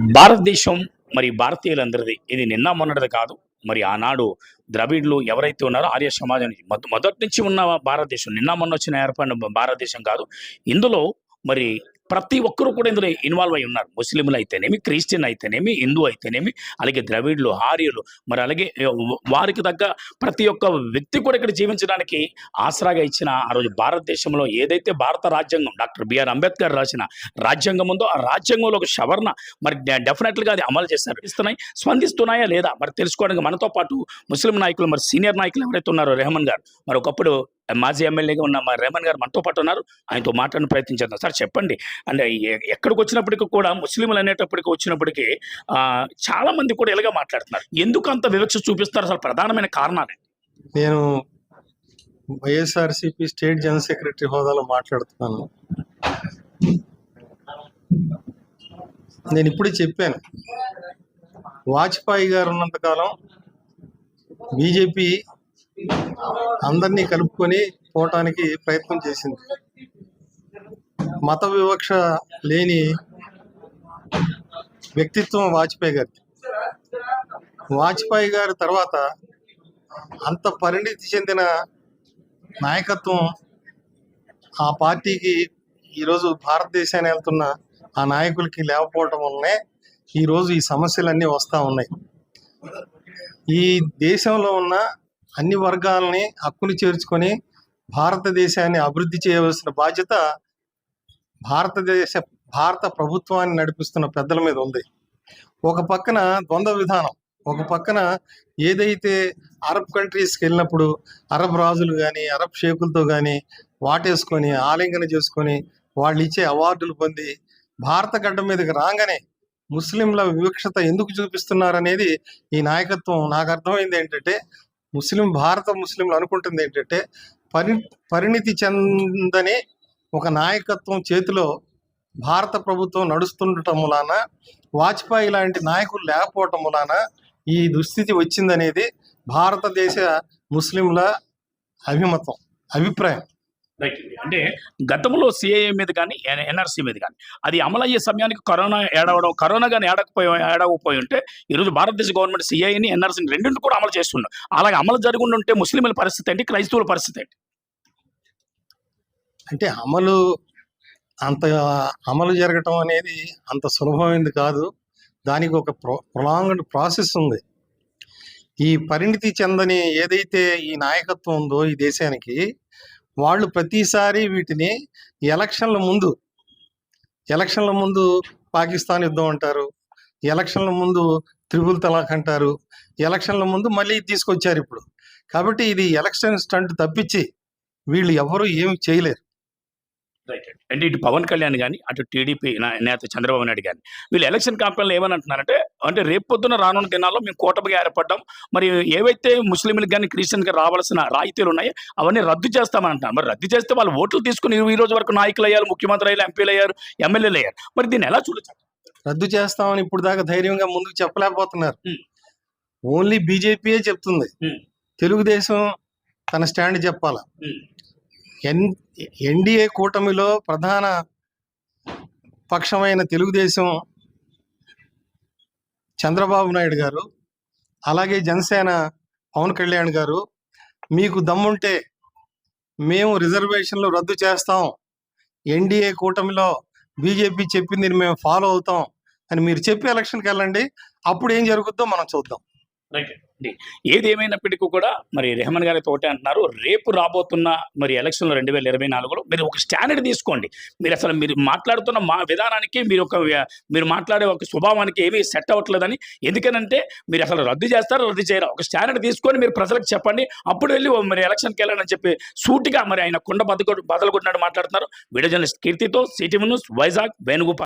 భారతదేశం మరి భారతీయులందరిది. ఇది నిన్న మొన్నటిది కాదు. మరి ఆనాడు ద్రవిడ్లు ఎవరైతే ఉన్నారో ఆర్య సమాజం మొదటి నుంచి ఉన్న భారతదేశం. నిన్న మొన్న వచ్చిన ఏర్పడిన భారతదేశం కాదు. ఇందులో మరి ప్రతి ఒక్కరూ కూడా ఇందులో ఇన్వాల్వ్ అయి ఉన్నారు. ముస్లింలు అయితేనేమి క్రిస్టియన్ అయితేనేమి హిందూ అయితేనేమి అలాగే ద్రవిడ్లు ఆర్యులు మరి అలాగే వారికి తగ్గ ప్రతి ఒక్క వ్యక్తి కూడా ఇక్కడ జీవించడానికి ఆసరాగా ఇచ్చిన ఆ రోజు భారతదేశంలో ఏదైతే భారత రాజ్యాంగం డాక్టర్ బిఆర్ అంబేద్కర్ రాసిన రాజ్యాంగం ఉందో ఆ రాజ్యాంగంలో ఒక సవరణ మరి డెఫినెట్లుగా అది అమలు చేస్తారు ఇస్తున్నాయి స్పందిస్తున్నాయా లేదా? మరి తెలుసుకోవడానికి మనతో పాటు ముస్లిం నాయకులు మరి సీనియర్ నాయకులు ఎవరైతే ఉన్నారో రెహమాన్ గారు మరి ఒకప్పుడు మాజీ ఎమ్మెల్యేగా ఉన్న మా రేమన్ గారు మనతో పాటు ఉన్నారు. ఆయనతో మాట్లాడిన ప్రయత్నం చేద్దాం సార్ చెప్పండి. అంటే ఎక్కడికి వచ్చినప్పటికీ కూడా ముస్లింలు అనేటప్పటికి వచ్చినప్పటికీ చాలా మంది కూడా ఇలాగే మాట్లాడుతున్నారు. ఎందుకు అంత వివక్ష చూపిస్తారు అసలు ప్రధానమైన కారణాలు నేను వైఎస్ఆర్సిపి స్టేట్ జనరల్ సెక్రటరీ హోదాలో మాట్లాడుతున్నాను. నేను ఇప్పుడే చెప్పాను. వాజ్పేయి గారు ఉన్నంతకాలం బీజేపీ అందరినీ కలుపుకొని పోవటానికి ప్రయత్నం చేసింది. మత వివక్ష లేని వ్యక్తిత్వం వాజ్పేయి గారి వాజ్పేయి గారి తర్వాత అంత పరిణితి చెందిన నాయకత్వం ఆ పార్టీకి ఈరోజు భారతదేశాన్ని వెళ్తున్న ఆ నాయకులకి లేకపోవటం వల్లనే ఈరోజు ఈ సమస్యలన్నీ వస్తూ ఉన్నాయి. ఈ దేశంలో ఉన్న అన్ని వర్గాలని హక్కులు చేర్చుకొని భారతదేశాన్ని అభివృద్ధి చేయవలసిన బాధ్యత భారతదేశ భారత ప్రభుత్వాన్ని నడిపిస్తున్న పెద్దల మీద ఉంది. ఒక పక్కన ద్వంద్వ విధానం ఒక పక్కన ఏదైతే అరబ్ కంట్రీస్కి వెళ్ళినప్పుడు అరబ్ రాజులు కానీ అరబ్ షేకులతో కానీ వాటేసుకొని ఆలింగన చేసుకొని వాళ్ళు ఇచ్చే అవార్డులు పొంది భారత గడ్డ మీదకి రాగానే ముస్లింల వివక్షత ఎందుకు చూపిస్తున్నారనేది ఈ నాయకత్వం నాకు అర్థమైంది ఏంటంటే ముస్లిం భారత ముస్లింలు అనుకుంటుంది ఏంటంటే పరి పరిణితి చెందని ఒక నాయకత్వం చేతిలో భారత ప్రభుత్వం నడుస్తుండటం వలన వాజ్పేయి లాంటి నాయకులు లేకపోవటం వలన ఈ దుస్థితి వచ్చిందనేది భారతదేశ ముస్లింల అభిమతం అభిప్రాయం. రైట్ అంటే గతంలో సిఏఏ మీద కానీ ఎన్ఆర్సీ మీద కానీ అది అమలయ్యే సమయానికి కరోనా ఏడవడం కరోనా కానీ ఏడకపోయి ఏడవకపోయి ఉంటే ఈరోజు భారతదేశ గవర్నమెంట్ సిఐని ఎన్ఆర్సీని రెండింటిని కూడా అమలు చేస్తున్నారు. అలాగే అమలు జరిగి ఉంటే ముస్లింల పరిస్థితి ఏంటి క్రైస్తవుల పరిస్థితి ఏంటి? అంటే అమలు అంత అమలు జరగటం అనేది అంత సులభమైంది కాదు. దానికి ఒక ప్రొ ప్రొలాంగ్డ్ ప్రాసెస్ ఉంది. ఈ పరిణితి చెందని ఏదైతే ఈ నాయకత్వం ఉందో ఈ దేశానికి వాళ్ళు ప్రతిసారి వీటిని ఎలక్షన్ల ముందు ఎలక్షన్ల ముందు పాకిస్తాన్ యుద్ధం అంటారు ఎలక్షన్ల ముందు త్రిపుల్ తలాక్ అంటారు ఎలక్షన్ల ముందు మళ్ళీ తీసుకొచ్చారు ఇప్పుడు. కాబట్టి ఇది ఎలక్షన్ స్టంట్ తప్పించి వీళ్ళు ఎవరు ఏమి చేయలేరు. రైట్ అంటే ఇటు పవన్ కళ్యాణ్ కానీ అటు టీడీపీ నేత చంద్రబాబు నాయుడు కానీ వీళ్ళు ఎలక్షన్ క్యాంపెయిన్లో ఏమని అంటున్నారంటే అంటే రేపు పొద్దున రానున్న దినాల్లో మేము కూటమిగా ఏర్పడ్డాం. మరి ఏవైతే ముస్లింలకు కానీ క్రిస్టియన్కి రావాల్సిన రాయితీలు ఉన్నాయో అవన్నీ రద్దు చేస్తామని అంటున్నారు. మరి రద్దు చేస్తే వాళ్ళు ఓట్లు తీసుకుని ఈ రోజు వరకు నాయకులు అయ్యారు ముఖ్యమంత్రి అయ్యారు ఎంపీలు అయ్యారు ఎమ్మెల్యేలు అయ్యారు. మరి దీన్ని ఎలా చూడొచ్చు? రద్దు చేస్తామని ఇప్పుడు దాకా ధైర్యంగా ముందుకు చెప్పలేకపోతున్నారు. ఓన్లీ బీజేపీయే చెప్తుంది. తెలుగుదేశం తన స్టాండ్ చెప్పాల? ఎన్ ఎన్డీఏ కూటమిలో ప్రధాన పక్షమైన తెలుగుదేశం చంద్రబాబు నాయుడు గారు అలాగే జనసేన పవన్ కళ్యాణ్ గారు మీకు దమ్ముంటే మేము రిజర్వేషన్లు రద్దు చేస్తాం. ఎన్డీఏ కూటమిలో బీజేపీ చెప్పింది మేము ఫాలో అవుతాం అని మీరు చెప్పి ఎలక్షన్కి వెళ్ళండి. అప్పుడు ఏం జరుగుద్దో మనం చూద్దాం. ఏది ఏమైనప్పటికీ కూడా మరి రెహమాన్ గారు తోటే ఒకటే అంటున్నారు. రేపు రాబోతున్న మరి ఎలక్షన్లు రెండు వేల ఇరవై నాలుగులో మీరు ఒక స్టాండర్డ్ తీసుకోండి. మీరు అసలు మీరు మాట్లాడుతున్న మా విధానానికి మీరు ఒక మీరు మాట్లాడే ఒక స్వభావానికి ఏమీ సెట్ అవ్వట్లేదని. ఎందుకనంటే మీరు అసలు రద్దు చేస్తారో రద్దు చేయరా? ఒక స్టాండర్డ్ తీసుకొని మీరు ప్రజలకు చెప్పండి. అప్పుడు వెళ్ళి మరి ఎలక్షన్కి వెళ్ళాలని చెప్పి సూటిగా మరి ఆయన కుండ బద్దలు బదలు కొట్టినట్టు మాట్లాడుతున్నారు. విడజన కీర్తితో సిటీ న్యూస్ వైజాగ్ వేణుగోపాల్.